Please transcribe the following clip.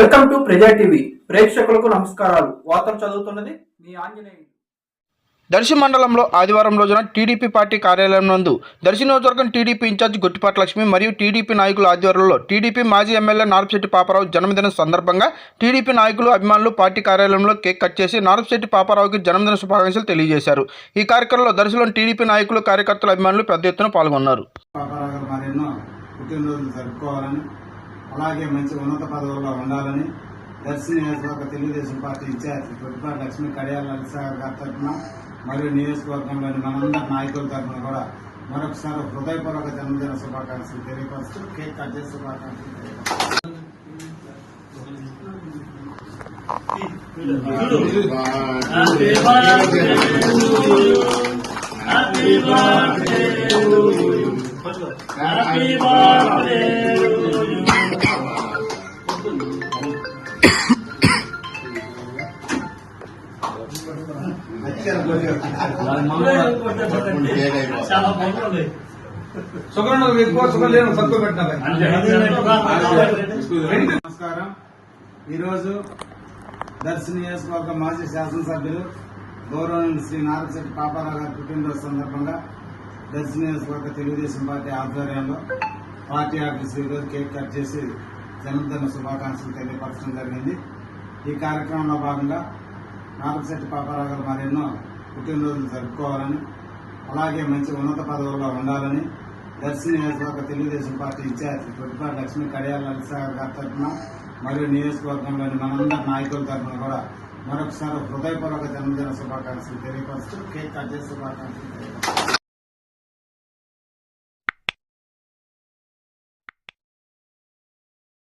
Welcome to ప్రజా TV. ప్రేక్షకులకు నమస్కారాలు. వార్తలు చదువుతున్నది మీ ఆంజనేయులు. దర్శి మండలంలో ఆదివారం రోజున టీడీపీ పార్టీ కార్యాలయం నందు దర్శి నియోజకవర్గం టీడీపీ ఇన్ఛార్జ్ గొట్టిపాటి లక్ష్మి మరియు టీడీపీ నాయకుల ఆధ్వర్యంలో టీడీపీ మాజీ ఎమ్మెల్యే నారపశెట్టి పాపారావు జన్మదినం సందర్భంగా టీడీపీ నాయకులు అభిమానులు పార్టీ కార్యాలయంలో కేక్ కట్ చేసి నారపశెట్టి పాపారావుకి జన్మదిన శుభాకాంక్షలు తెలియజేశారు. ఈ కార్యక్రమంలో దర్శిలోని టీడీపీ నాయకులు కార్యకర్తలు అభిమానులు పెద్ద ఎత్తున పాల్గొన్నారు. అలాగే మంచి ఉన్నత పదవుల్లో ఉండాలని దర్శి నియోజకవర్గ తెలుగుదేశం పార్టీ ఇన్ఛార్జ్ ప్రతిభా లక్ష్మీ కడియాల లలిత గారి తరఫున మరియు నియోజకవర్గంలోని మనందరి నాయకుల తరఫున కూడా మరొకసారి హృదయపూర్వక జన్మదిన శుభాకాంక్షలు తెలియపరుస్తూ కేక్ కట్ చేసే శుభాకాంక్షలు తెలియపరుస్తూ నమస్కారం. ఈరోజు దర్శి నియోజకవర్గ మాజీ శాసనసభ్యులు గౌరవనీయులు శ్రీ నారశెట్టి పాపారావు గారి పుట్టినరోజు సందర్భంగా దర్శి నియోజకవర్గ తెలుగుదేశం పార్టీ ఆధ్వర్యంలో పార్టీ ఆఫీస్ ఈరోజు కేక్ కట్ చేసి జన్మదిన శుభాకాంక్షలు తెలియపరచడం జరిగింది. ఈ కార్యక్రమంలో భాగంగా నాగశెట్టి పాపారావు గారు మరెన్నో పుట్టినరోజులు జరుపుకోవాలని అలాగే మంచి ఉన్నత పదవుల్లో ఉండాలని దర్శి నియోజకవర్గ తెలుగుదేశం పార్టీ ఇన్ఛార్జ్ ప్రతిభా లక్ష్మీ కడియాల లలిత గారి తరఫున మరియు నియోజకవర్గంలోని మనందరి నాయకుల తరఫున కూడా మరొకసారి హృదయపూర్వక జన్మదిన శుభాకాంక్షలు తెలియపరుస్తూ కేక్ కట్ చేసి శుభాకాంక్షలు తెలియపరుస్తూ